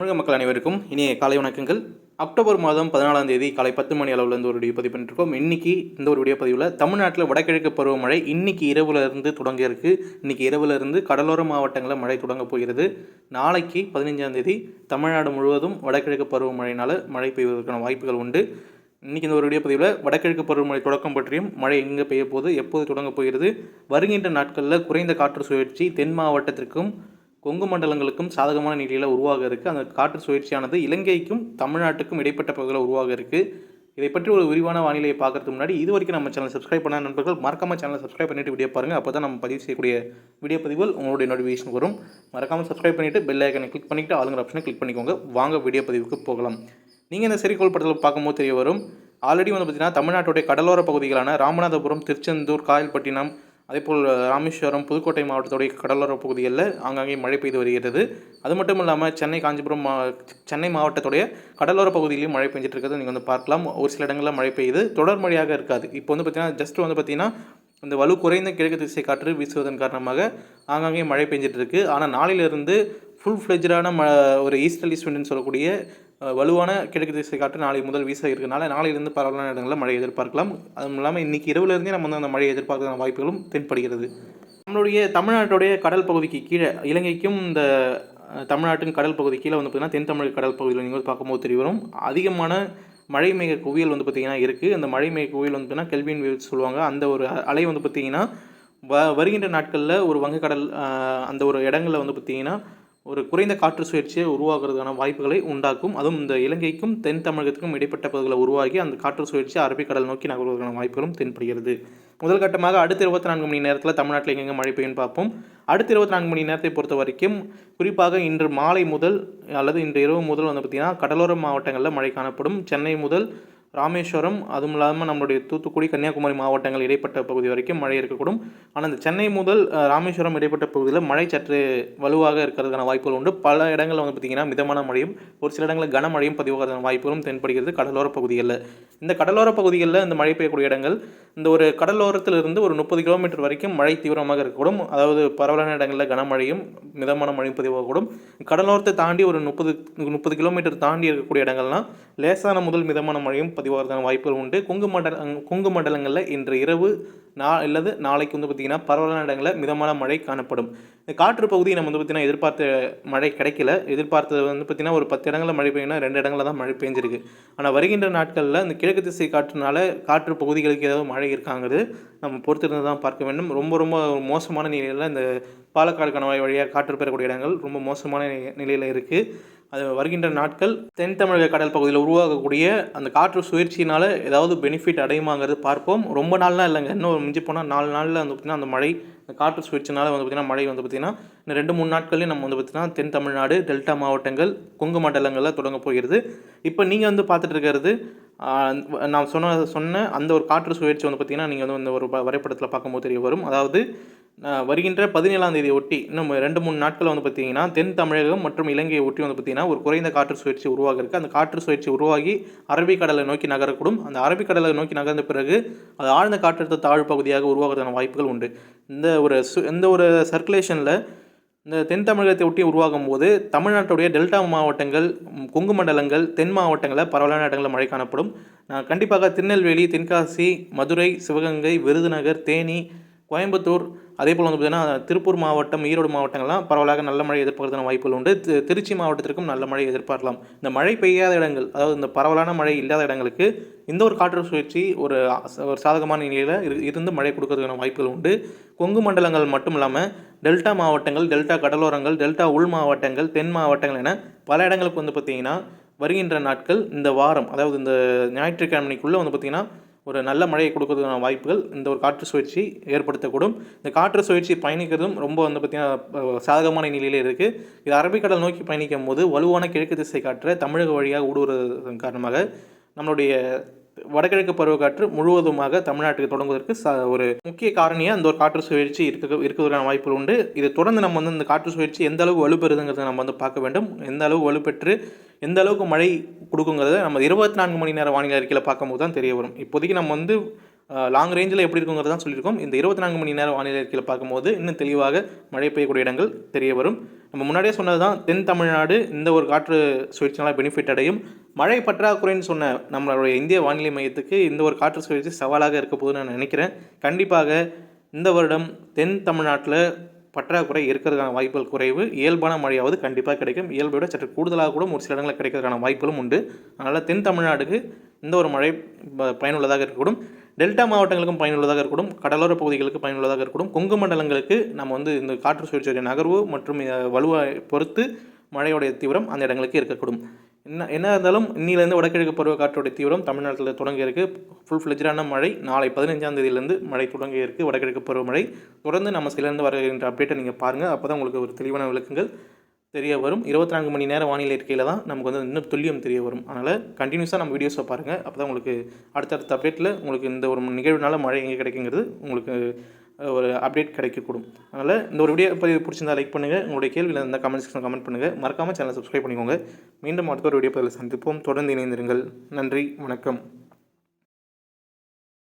தமிழக மக்கள் அனைவருக்கும் இனிய காலை வணக்கங்கள். அக்டோபர் மாதம் பதினாலாம் தேதி காலை பத்து மணி அளவில் இருந்து ஒரு வீடியோ பதிவு பண்ணிருக்கோம். இன்னைக்கு இந்த ஒரு வீடியோ பதிவில் தமிழ்நாட்டில் வடகிழக்கு பருவமழை இன்னைக்கு இரவுல இருந்து தொடங்க இன்னைக்கு இரவுல இருந்து கடலோர மாவட்டங்களில் மழை தொடங்க போகிறது. நாளைக்கு பதினைஞ்சாம் தேதி தமிழ்நாடு முழுவதும் வடகிழக்கு பருவமழையினால மழை பெய்வதற்கான வாய்ப்புகள் உண்டு. இன்னைக்கு இந்த ஒரு வீடியோ பதிவில் வடகிழக்கு பருவமழை தொடக்கம் பற்றியும் மழை எங்கே பெய்ய போது எப்போது தொடங்க போகிறது வருகின்ற நாட்களில் குறைந்த காற்று சுழற்சி தென் மாவட்டத்திற்கும் கொங்கு மண்டலங்களுக்கும் சாதகமான நிலையில் உருவாக இருக்குது அந்த காற்று சுழற்சியானது இலங்கைக்கும் தமிழ்நாட்டுக்கும் இடைப்பட்ட பகுதியில் உருவாக இருக்குது இதை பற்றி ஒரு விரிவான வானிலையை பார்க்கறதுக்கு முன்னாடி இது வரைக்கும் நம்ம சேனல் சப்ஸ்கிரைப் பண்ண நண்பர்கள் மறக்காமல் சேனலை சப்ஸ்கிரைப் பண்ணிட்டு வீடியோ பாருங்கள் அப்போ தான் நம்ம பதிவு செய்யக்கூடிய வீடியோ பதிவுகள் உங்களுடைய நோட்டிஃபிகேஷன் வரும். மறக்காமல் சப்ஸ்கிரைப் பண்ணிவிட்டு பெல் ஐக்கனை கிளிக் பண்ணிவிட்டு ஆளுங்கிற ஆப்ஷனை கிளிக் பண்ணிக்கோங்க. வாங்க வீடியோ பதிவுக்கு போகலாம். நீங்கள் இந்த செறிகோள் படத்தில் பார்க்கும்போது தெரிய வரும். ஆல்ரெடி வந்து பார்த்தீங்கன்னா தமிழ்நாட்டுடைய கடலோர பகுதிகளான ராமநாதபுரம் திருச்செந்தூர் காயல்பட்டினம் அதேபோல் ராமேஸ்வரம் புதுக்கோட்டை மாவட்டத்துடைய கடலோர பகுதிகளில் ஆங்காங்கே மழை பெய்து வருகிறது. அது மட்டும் இல்லாமல் சென்னை காஞ்சிபுரம் மா சென்னை மாவட்டத்துடைய கடலோர பகுதியிலையும் மழை பெஞ்சிட்டு இருக்கிறது. நீங்கள் வந்து பார்க்கலாம். ஒரு சில இடங்களில் மழை பெய்யுது. தொடர் மழையாக இருக்காது. இப்போ வந்து பார்த்திங்கன்னா ஜஸ்ட் வந்து பார்த்தீங்கன்னா இந்த வலு குறைந்த கிழக்கு திசை காற்று வீசுவதன் காரணமாக ஆங்காங்கே மழை பெஞ்சிட்டு இருக்கு. ஆனால் நாளையிலிருந்து ஃபுல் ஃப்ளெஜ்டான ம ஒரு ஈஸ்டர்லி ஸ்விண்ட்னு விண்டுன்னு சொல்லக்கூடிய வலுவான கிழக்கு திசை காற்று நாளை முதல் வீச இருக்கிறதுனால நாளையிலிருந்து பரவலான இடங்களில் மழை எதிர்பார்க்கலாம். அதுவும் இல்லாமல் இன்றைக்கி இரவுலேருந்தே நம்ம வந்து அந்த மழையை எதிர்பார்க்கிற வாய்ப்புகளும் தென்படுகிறது. நம்மளுடைய தமிழ்நாட்டுடைய கடல் பகுதிக்கு கீழே இலங்கைக்கும் இந்த தமிழ்நாட்டின் கடல் பகுதி கீழே வந்து பார்த்திங்கன்னா தென் தமிழக கடல் பகுதியில் நீங்கள் பார்க்கும்போது தெரிய வரும். அதிகமான மழை மேக குவியல் வந்து பார்த்திங்கன்னா இருக்குது அந்த மழை மேக குவியல் வந்து பார்த்திங்கன்னா கெல்வின் வேவ்ஸ் சொல்லுவாங்க. அந்த ஒரு அலை வந்து பார்த்திங்கன்னா வ வருகின்ற நாட்களில் ஒரு வங்கக்கடல் அந்த ஒரு இடங்களில் வந்து பார்த்திங்கன்னா ஒரு குறைந்த காற்று சுழற்சியை உருவாகிறதுக்கான வாய்ப்புகளை உண்டாக்கும். அதுவும் இந்த இலங்கைக்கும் தென் தமிழகத்துக்கும் இடைப்பட்ட பகுதிகளை உருவாகி அந்த காற்று சுழற்சி அரபிக்கடல் நோக்கி நகர்வதற்கான வாய்ப்புகளும் தென்படுகிறது. முதல் கட்டமாக அடுத்த இருபத்தி நான்கு மணி நேரத்தில் தமிழ்நாட்டில் எங்கெங்கே மழை பெய்யும் பார்ப்போம். அடுத்த இருபத்தி நான்கு மணி நேரத்தை பொறுத்த வரைக்கும் குறிப்பாக இன்று மாலை முதல் அல்லது இன்று இரவு முதல் வந்து பார்த்திங்கன்னா கடலோர மாவட்டங்களில் மழை காணப்படும். சென்னை முதல் ராமேஸ்வரம் அதுவும் இல்லாமல் நம்மளுடைய தூத்துக்குடி கன்னியாகுமரி மாவட்டங்கள் இடைப்பட்ட பகுதி வரைக்கும் மழை இருக்கக்கூடும். ஆனால் இந்த சென்னை முதல் ராமேஸ்வரம் இடைப்பட்ட பகுதியில் மழை சற்று வலுவாக இருக்கிறதுக்கான வாய்ப்புகள் உண்டு. பல இடங்களில் வந்து பார்த்திங்கன்னா மிதமான மழையும் ஒரு சில இடங்களில் கனமழையும் பதிவாகிறதுக்கான வாய்ப்புகளும் தென்படுகிறது. கடலோர பகுதிகளில் இந்த கடலோர பகுதிகளில் இந்த மழை பெய்யக்கூடிய இடங்கள் இந்த ஒரு கடலோரத்திலிருந்து ஒரு முப்பது கிலோமீட்டர் வரைக்கும் மழை தீவிரமாக இருக்கக்கூடும். அதாவது பரவலான இடங்களில் கனமழையும் மிதமான மழையும் பதிவாகக்கூடும். கடலோரத்தை தாண்டி ஒரு முப்பது முப்பது கிலோமீட்டர் தாண்டி இருக்கக்கூடிய இடங்கள்லாம் லேசான முதல் மிதமான மழையும் பதிவாகிறதுக்கான வாய்ப்புகள் உண்டு. குங்கு மண்டல குங்கு மண்டலங்களில் இன்று இரவு நா அல்லது நாளைக்கு வந்து பார்த்திங்கன்னா பரவலான இடங்களில் மிதமான மழை காணப்படும். இந்த காற்று பகுதி நம்ம வந்து பார்த்திங்கன்னா எதிர்பார்த்த மழை கிடைக்கல. எதிர்பார்த்தது வந்து பார்த்திங்கன்னா ஒரு பத்து இடங்களில் மழை பெய்யும்னா ரெண்டு இடங்களில் தான் மழை பெஞ்சிருக்கு. ஆனால் வருகின்ற நாட்களில் இந்த கிழக்கு திசை காற்றுனால காற்று பகுதிகளுக்கு ஏதாவது மழை இருக்காங்கிறது நம்ம பொறுத்திருந்து தான் பார்க்க வேண்டும். ரொம்ப ரொம்ப மோசமான நிலையில் இந்த பாலக்காடு கணவாய் வழியாக காற்று பெறக்கூடிய இடங்கள் ரொம்ப மோசமான நிலையில் இருக்குது அது வருகின்ற நாட்கள் தென் தமிழக கடல் பகுதியில் உருவாகக்கூடிய அந்த காற்று சுழற்சியினால் ஏதாவது பெனிஃபிட் அடையுமாங்கிறது பார்ப்போம். ரொம்ப நாள்லாம் இல்லைங்க. இன்னும் மிஞ்சி போனால் நாலு நாளில் வந்து பார்த்திங்கன்னா அந்த மழை அந்த காற்று சுழற்சினால் வந்து பார்த்திங்கன்னா மழை வந்து பார்த்திங்கன்னா இந்த ரெண்டு மூணு நாட்கள்லேயும் நம்ம வந்து பார்த்திங்கன்னா தென் தமிழ்நாடு டெல்டா மாவட்டங்கள் கொங்கு மண்டலங்களில் தொடங்க போகிறது. இப்போ நீங்கள் வந்து பார்த்துட்டு இருக்கிறது நான் சொன்ன சொன்ன அந்த ஒரு காற்று சுழற்சி வந்து பார்த்திங்கன்னா நீங்கள் வந்து இந்த ஒரு வ- வரைபடத்தில் பார்க்கும்போது தெரிய வரும். அதாவது வருகின்ற பதினேழாம் தேதி ஒட்டி இன்னும் ரெண்டு மூணு நாட்கள் வந்து பார்த்திங்கன்னா தென் தமிழகம் மற்றும் இலங்கையை ஒட்டி வந்து பார்த்திங்கன்னா ஒரு குறைந்த காற்று சுழற்சி உருவாக இருக்குது அந்த காற்று சுழற்சி உருவாகி அரபிக்கடலை நோக்கி நகரக்கூடும். அந்த அரபிக்கடலை நோக்கி நகர்ந்த பிறகு அது ஆழ்ந்த காற்றழுத்த தாழ்வு பகுதியாக உருவாகிறதுக்கான வாய்ப்புகள் உண்டு. இந்த ஒரு சு இந்த ஒரு சர்க்குலேஷனில் இந்த தென் தமிழகத்தை ஒட்டி உருவாகும் போது தமிழ்நாட்டுடைய டெல்டா மாவட்டங்கள் கொங்கு மண்டலங்கள் தென் மாவட்டங்களில் பரவலான இடங்களில் மழை காணப்படும். கண்டிப்பாக திருநெல்வேலி தென்காசி மதுரை சிவகங்கை விருதுநகர் தேனி கோயம்புத்தூர் அதே போல் வந்து பார்த்திங்கன்னா திருப்பூர் மாவட்டம் ஈரோடு மாவட்டங்கள்லாம் பரவலாக நல்ல மழை எதிர்பார்க்கறதுக்கான வாய்ப்புகள் உண்டு. திருச்சி மாவட்டத்திற்கும் நல்ல மழை எதிர்பார்க்கலாம் இந்த மழை பெய்யாத இடங்கள் அதாவது இந்த பரவலான மழை இல்லாத இடங்களுக்கு இந்த ஒரு காற்று சுழற்சி ஒரு ஒரு சாதகமான நிலையில் இரு- இருந்து மழை கொடுக்கறதுக்கான வாய்ப்புகள் உண்டு. கொங்கு மண்டலங்கள் மட்டும் இல்லாமல் டெல்டா மாவட்டங்கள் டெல்டா கடலோரங்கள் டெல்டா உள் மாவட்டங்கள் தென் மாவட்டங்கள் என பல இடங்களுக்கு வந்து பார்த்திங்கன்னா வருகின்ற நாட்கள் இந்த வாரம் அதாவது இந்த ஞாயிற்றுக்கிழமைக்குள்ளே வந்து பார்த்திங்கன்னா ஒரு நல்ல மழையை கொடுக்கறதுக்கான வாய்ப்புகள் இந்த ஒரு காற்று சுழற்சி ஏற்படுத்தக்கூடும். இந்த காற்று சுழற்சி பயணிக்கிறதும் ரொம்ப வந்து பார்த்திங்கன்னா சாதகமான நிலையில் இருக்குது இது அரபிக்கடல் நோக்கி பயணிக்கும் போது வலுவான கிழக்கு திசை காற்றை தமிழக வழியாக ஊடுருவதன் காரணமாக நம்மளுடைய வடகிழக்கு பருவக்காற்று முழுவதுமாக தமிழ்நாட்டுக்கு தொடங்குவதற்கு ச ஒரு முக்கிய காரணியாக அந்த ஒரு காற்று சுழற்சி இருக்க இருக்கிறதுக்கான வாய்ப்புகள் உண்டு. இது தொடர்ந்து நம்ம வந்து இந்த காற்று சுழற்சி எந்த அளவுக்கு வலுப்பெறுதுங்கிறத நம்ம வந்து பார்க்க வேண்டும். எந்த அளவு வலுப்பெற்று எந்த அளவுக்கு மழை கொடுக்குங்கிறத நம்ம இருபத்தி நான்கு மணி நேர வானிலை அறிக்கையில் பார்க்கும்போது தான் தெரிய வரும். இப்போதைக்கு நம்ம வந்து லாங் ரேஞ்சில் எப்படி இருக்குங்கிறத தான் சொல்லியிருக்கோம். இந்த இருபத்தி நான்கு மணி நேரம் வானிலை அறிக்கையில் பார்க்கும்போது இன்னும் தெளிவாக மழை பெய்யக்கூடிய இடங்கள் தெரிய வரும். நம்ம முன்னாடியே சொன்னது தான் தென் தமிழ்நாடு இந்த ஒரு காற்று சுழற்சினால பெனிஃபிட் அடையும். மழை பற்றாக்குறைன்னு சொன்ன நம்மளுடைய இந்திய வானிலை மையத்துக்கு இந்த ஒரு காற்று சுழற்சி சவாலாக இருக்க போகுதுன்னு நான் நினைக்கிறேன். கண்டிப்பாக இந்த வருடம் தென் தமிழ்நாட்டில் பற்றாக்குறை இருக்கிறதுக்கான வாய்ப்புகள் குறைவு. இயல்பான மழையாவது கண்டிப்பாக கிடைக்கும். இயல்பை விட சற்று கூடுதலாக கூட ஒரு சில இடங்களில் கிடைக்கிறதுக்கான வாய்ப்புகளும் உண்டு. அதனால் தென் தமிழ்நாடுக்கு இந்த ஒரு மழை ப- பயனுள்ளதாக இருக்கக்கூடும். டெல்டா மாவட்டங்களுக்கும் பயனுள்ளதாக இருக்கக்கூடும். கடலோர பகுதிகளுக்கு பயனுள்ளதாக இருக்கக்கூடும். கொங்கு மண்டலங்களுக்கு நம்ம வந்து இந்த காற்று சுழற்சியுடைய நகர்வு மற்றும் வலுவை பொறுத்து மழையுடைய தீவிரம் அந்த இடங்களுக்கு இருக்கக்கூடும். என்ன என்ன இருந்தாலும் இன்னிலேருந்து வடகிழக்கு பருவ காற்றுடைய தீவிரம் தமிழ்நாட்டில் தொடங்கியிருக்கு. ஃபுல் ஃப்ளெஜ்டான மழை. நாளை பதினஞ்சாம் தேதியிலேருந்து மழை தொடங்கியிருக்கு. வடகிழக்கு பருவமழை தொடர்ந்து நம்ம சிலருந்து வருகின்ற அப்டேட்டை நீங்கள் பாருங்கள் அப்போ தான் உங்களுக்கு ஒரு தெளிவான விளக்கங்கள் தெரிய வரும். இருபத்தி நான்கு மணி நேரம் வானிலை இருக்கையில் தான் நமக்கு வந்து இன்னும் துல்லியம் தெரிய வரும். அதனால் கண்டினியூஸாக நம்ம வீடியோஸை பாருங்கள் அப்போ தான் உங்களுக்கு அடுத்தடுத்த அப்டேட்டில் உங்களுக்கு இந்த ஒரு நிகழ்வுனால மழை எங்கே கிடைக்குங்கிறது உங்களுக்கு ஒரு அப்டேட் கிடைக்கக்கூடும். அதனால் இந்த ஒரு வீடியோ பதிவு பிடிச்சிருந்தா லைக் பண்ணுங்கள் உங்களுடைய கேள்வியில் இருந்தால் கமெண்ட் செக்ஷன் கமெண்ட் பண்ணுங்கள் மறக்காமல் சேனல் சப்ஸ்கிரைப் பண்ணிக்கோங்க. மீண்டும் அடுத்த ஒரு வீடியோ பதிவில் சந்திப்போம். தொடர்ந்து இணைந்திருங்கள். நன்றி. வணக்கம்.